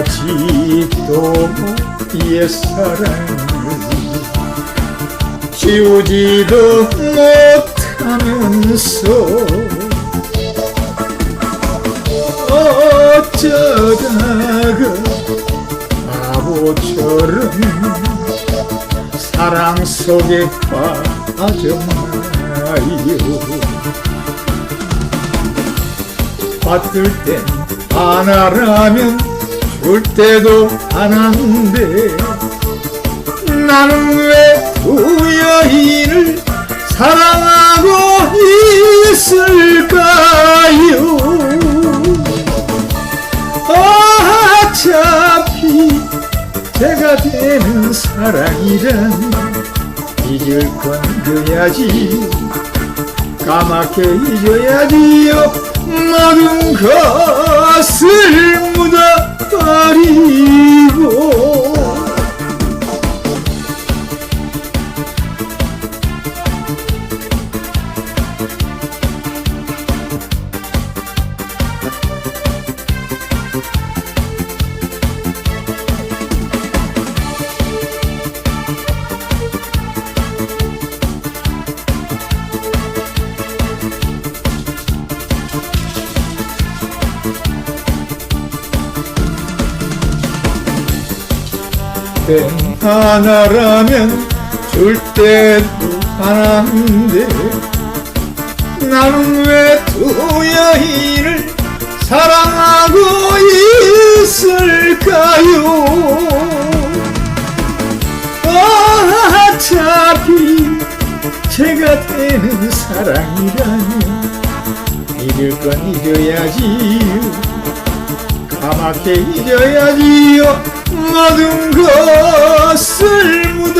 아직도 옛사랑을 지우지도 못하면서 어쩌다가 바보처럼 사랑 속에 빠졌나요. 받을 땐 하나라면 줄 때도 하나인데 나는 왜 두 여인을 사랑하고 있을까요? 어차피 제가 되는 사랑이란 잊을 건 잊어야지. 까맣게 잊어야지요. 모든 것을 묻 땐 하나라면 줄 때도 하나인데 나는 왜 두 여인을 사랑하고 있을까요? 어차피 제가 되는 사랑이라면 잊을 건 잊어야지요. 까맣게 잊어야지요 모든 것을 묻어